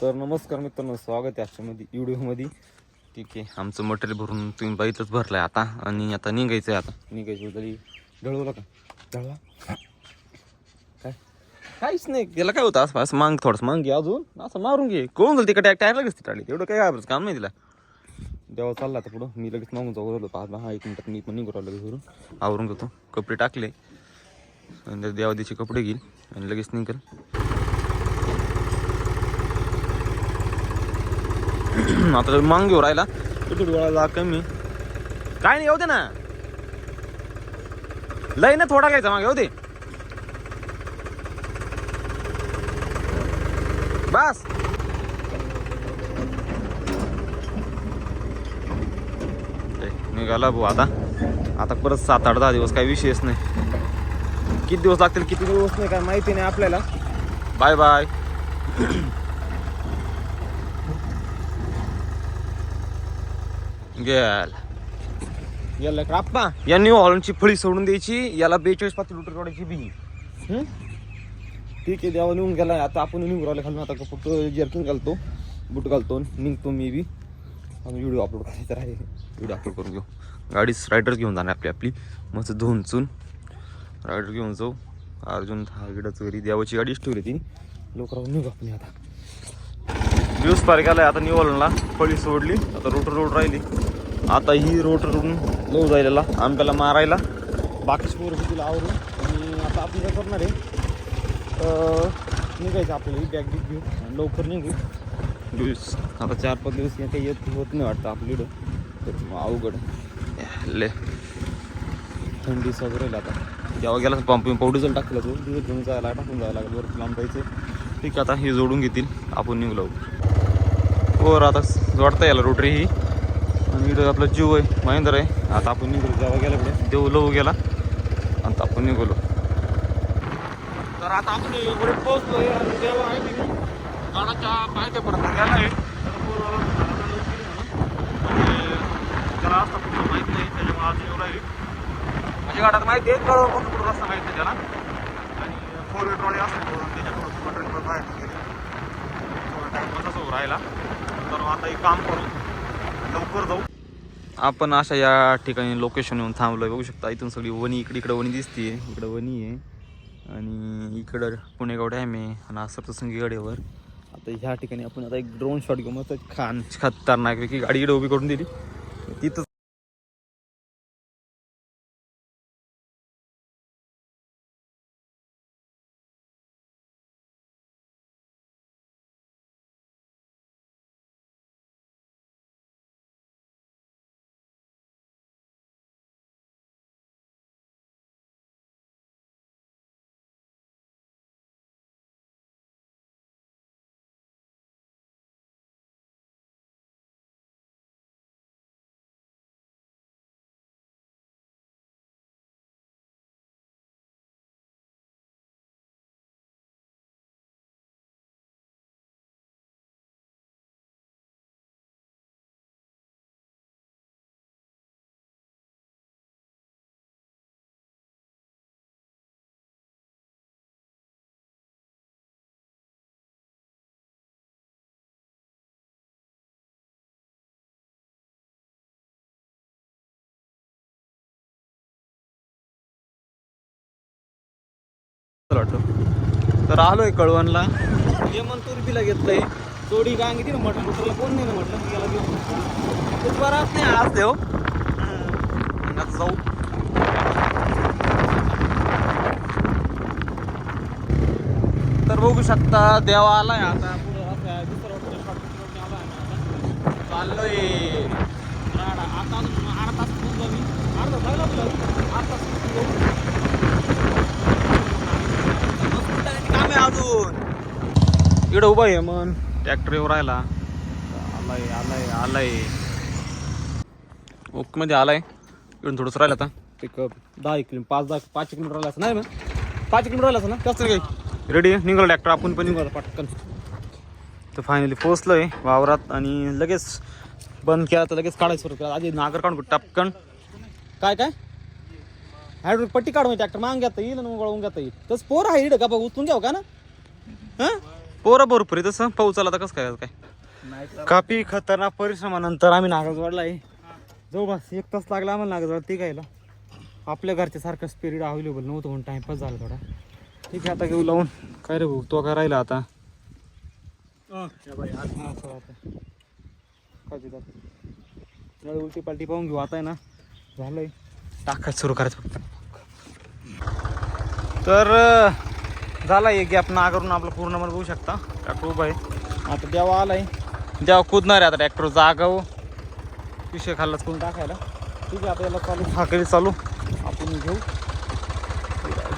तर नमस्कार मित्रांनो स्वागत आहे आजच्यामध्ये व्हिडिओमध्ये ठीक आहे. आमचं मटेरियल भरून तुम्ही बाईतच भरलं आहे आता. आणि आता निघायचं आहे आता. निघायचं तरी ढळवलं का ढळवा काय? काहीच नाही. त्याला काय होतं? असं असं मांग थोडंसं. मांग घे अजून. असं मारून घे. कोण झालं तिकडे? टायर लगेच टाळली तेवढं काय घाबरायचं काम नाही तिला. देवा चालला आता पुढं. मी लगेच मागून जाऊ झालो पाच हा एक मिनिटात मी पण निघू राहिलो लगेच घरून आवरून घेतो. कपडे टाकले. आणि देवादीचे कपडे घेईल. आणि लगेच निघेल. आता तर मांग घेऊ राहिला. तिकीट गोळा कमी. काय नाही येऊ दे ना. लय ना थोडा घ्यायचा मागे येऊ दे. बस. निघाला भाऊ आता. आता परत सात आठ दहा दिवस काही विषयच नाही. किती दिवस लागतील किती दिवस नाही काय माहिती नाही आपल्याला. Bye bye. गेल. याला क्राप्पा या न्यू फळी सोडून द्यायची याला बेचाळीस पाच लिटर रोडाची बी? ठीक आहे देवा निघून गेला आता आपण निघून राहिलो खालून. आता फक्त जर्किंग घालतो बूट घालतो निघतो मी बी. आणि व्हिडिओ अपलोड करायचा राहील व्हिडिओ अपलोड करून घेऊ. गाडीच रायडर्स घेऊन जाणार आपली आपली. मस्त धुवून चून. रायडर घेऊन जाऊ. अर्जुन हा गिडाचं घरी देवाची गाडीच ठेवली ती. लवकर निघू आपण आता. दिवस पार गेलाय आता निवडला फळी सोडली आता रोटर रोड राहिली. आता ही रोटर रोडून लो जायला आंब्याला मारायला. बाकीच पोरं तिला आवरून. आणि आता आपण काय करणार आहे? निघायचं आपल्याला ही बॅग बिग घेऊ आणि लवकर निघू. दिवस आता चार पाच दिवस या काही येत होत नाही वाटतं आपल्याकडं तर मग अवघड. ले. थंडी वगैरे आता. जेव्हा गेला पंप पाव डिझेल टाकलं तो डिझेल घेऊन जायला टाकून जायला लागलं बरं लांब जायचं. ठीक आहे आता हे जोडून घेतील. आपण निघलो वर आता जोडता याला रोटरी ही. आणि इकडं आपला जीव आहे महेंद्र आहे. आता आपण निघलो जेव्हा गेला पुढे. देऊ लव गेला. आता आपण निघलो. तर आता आपण इकडे पोहोचलो आणि देव आहे तिकडे गाडाच्या पायथ्यापर्यंत गेला आहे तर त्याला असता कुठं माहीत नाही त्याच्यामुळे आज येऊ राहिली. म्हणजे गाडात माहिती आहे कळव कोणतं कुठं रस्ता माहिती आहे त्याला. आणि फोर व्हील ट्रॉली असते त्याच्याकडून. मटेरियल बाहेर गेले. थोडा टाईम तसं राहिला. तर आता एक काम करू. लवकर जाऊ. आपण अशा या ठिकाणी लोकेशन येऊन थांबलोय. बघू शकता इथून सगळी वणी इकडे इकडे वणी दिसते इकडं वणी आहे. आणि इकडं पुणेगाव डॅम आहे आणि असं प्रसंगी गडेवर. आता ह्या ठिकाणी आपण आता एक ड्रोन शॉट घेऊ मग खान खतरनाकपैकी गाडी इकडे उभी करून दिली. तिथं वाटलं. तर आलोय कळवणला. हे म्हणतो तिला घेतलंय जोडी काय किती म्हटलं दुसऱ्याला कोण नाही म्हटलं मी याला घेऊन. खूप बराच नाही आज देव हो. जाऊ. तर बघू शकता देवा आलाय आता. पुढं असं दुसरं आता. चाललोय. आता अर्धा तास मी अर्धा झाला अर्धा तास आहे अजून. इकडं उभा आहे मन. ट्रॅक्टर येऊ राहिला. आलाय आलाय आलाय. ओके मध्ये आलाय. इकडून थोडंसं राहिलं आता. एक दहा एक किलो पाच दहा पाच किलोमीटर राहिला असं नाही मग पाच किलोमीटर राहिला असं ना? नाही काही? रेडी आहे निघालो ट्रॅक्टर आपण पण निघालो. पटकन. तर फायनली पोहोचलोय वावरात आणि लगेच बंद केला तर लगेच काढायचं आधी नागर काढून टपकन काय काय? हायड्रोलिक पट्टी काढून ट्रॅक्टर मागून घेता येईल आणि वळवून घेता येईल. तसं पोर आहे का बघ उचलून घ्यावं का ना? हां? पोरं भरपूर आहे तसं? पाऊस आला तर कसं काय काय? काफी खतरनाक परिश्रमानंतर आम्ही नागजवाडला आहे. जवळपास एक तास लागला आम्हाला नागजवाड ते गायला. आपल्या घरच्या सारखं स्पिरिट अवेलेबल नव्हतं म्हणून टाइमपास झाला थोडा. ठीक आहे आता घेऊ लावून. काय रे भाऊ तो काय राहिला आता? हा, उलटी पालटी पाहून घेऊ आता आहे ना. झालंय. टाकायचं सुरू करायचं फक्त. तर झाला एक गॅप नागरून आपलं पूर्ण मला बघू शकता. ट्रॅक्टर उभा आहे. आता देवा आलाय. देवा कुदणार आहे आता ट्रॅक्टर जागाव विषय खाल्लाच करून टाकायला. ठीक आहे आता याला चालू साखळी चालू. आपण घेऊ.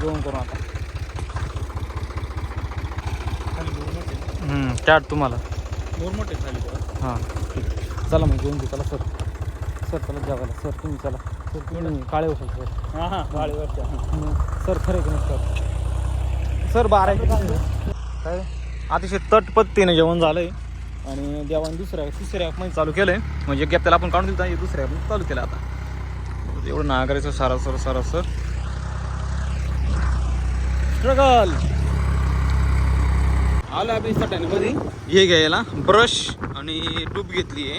जेवण करू आता. चाट तुम्हाला. मोठे खाली. हां ठीक. चला मग जेवण घेऊ. चला सर सर चला जेवायला सर तुम्ही चला. सर तुम्ही काळे हो सर. हा हा हा. सर खरे की नाही सर? सर बारा काय? अतिशय तटपत्तीने जेवण झालंय. आणि देवाने दुसऱ्या तिसऱ्या ॲपमध्ये चालू केलंय. म्हणजे गॅप त्याला आपण काढून दिलं दुसऱ्या ॲपमध्ये चालू केलं आता. एवढं नागरायचं सरासर सरासर. स्ट्रगल आलो आपण सटाण्यामध्ये हे घ्यायला ब्रश आणि टूब घेतली आहे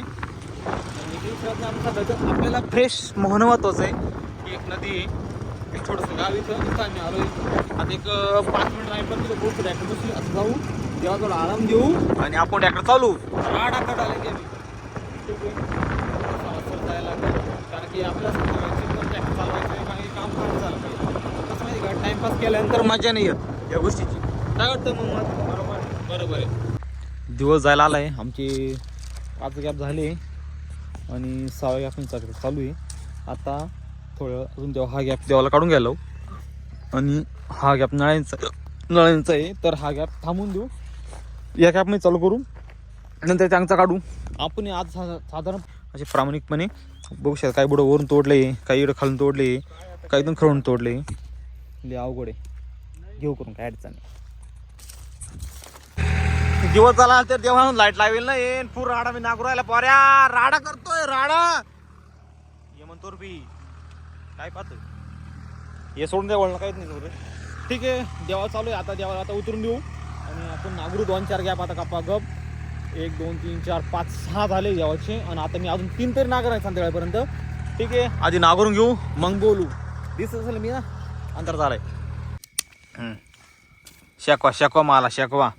दिवसात आम्ही सकाळचं आपल्याला फ्रेश महत्वाचं आहे. की एक नदी आहे. एक थोडंसं गाव इथं. इथं आम्ही आलो आता एक पाच मिनिट आम्ही पण तिथं बोलतो ट्रॅक्टर बसली असं जाऊ. तेव्हा थोडा आराम देऊ. आणि आपण ट्रॅक्टर चालू. राडा आले की आम्ही ठीक आहे. जायला कारण की आपल्या ट्रॅक्टर चालवायचं काम फार कसं माहिती का? टाइमपास केल्यानंतर मजा नाही येत या गोष्टीची. काय वाटतं मग? बरोबर. बरोबर आहे. दिवस जायला आलाय. आमची पाच गॅप झाली. आणि सहा गॅप पण चालू चालू आहे. आता थोडं अजून देवा हा गॅप देवाला काढून घ्यायला आणि हा गॅप नळ्यांचा नळ्यांचा आहे तर हा गॅप थांबून देऊ. या गॅपमध्ये चालू करू नंतर त्यांचा काढू. आपण आज सा- साधारण असे प्रामाणिकपणे बघू शकता काही बुडं वरून तोडले काही इकडं खालून तोडले काही एकदम खरवून तोडले. लय अवघड आहे. घेऊ करून काय अडचण नाही. दिवस झाला तर देवा लाइट लावेल ना येईन. पूर राडा मी नागू राहिला पोऱ्या. राडा करतोय राडा. ये म्हणतो बी काय पाहतोय? हे सोडून द्या वळणं काहीच नाही ठीक आहे देवा चालू आहे. आता देवाला आता उतरून देऊ. आणि आपण नागरू दोन चार गॅप आता कापा गप. एक दोन तीन चार पाच सहा झाले देवाचे. आणि आता मी अजून तीन तरी नागर आहे संध्याकाळपर्यंत. ठीक आहे आधी नागरून घेऊ मग बोलू. दिसत असेल मी ना? अंतर झालंय. शेकवा शेकवा मला शेकवा.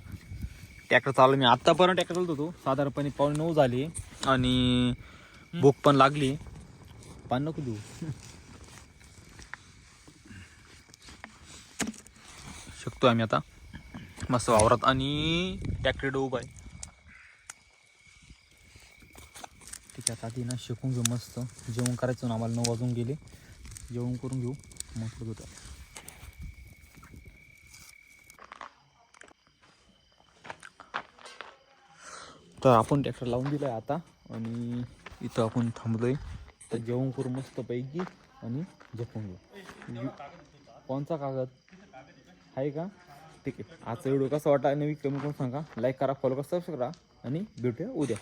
ट्रॅक्टर चालू मी आत्तापर्यंत ट्रॅक्टर चालत होतो. साधारणपणे पावणे नऊ झाली आणि भूक पण लागली. पान नको देऊ. शकतो आम्ही आता. मस्त वावरात आणि ट्रॅक्टर उभा आहे. ठीक आहे आता ती ना शिकून घेऊ मस्त. जेवण करायचं ना आम्हाला नऊ वाजून गेले. जेवण करून घेऊ. मग होतं तर आपण ट्रॅक्टर लावून दिलं आहे आता आणि इथं आपण थांबलो आहे तर जेवण करू मस्तपैकी आणि झोपून घेऊ. कोणचा कागद? आहे का? ठीक आहे. आजचा व्हिडिओ कसा वाटला? नवी कमी करून सांगा. लाईक करा फॉलो करा सबस्क्राईब करा आणि भेटूया उद्या.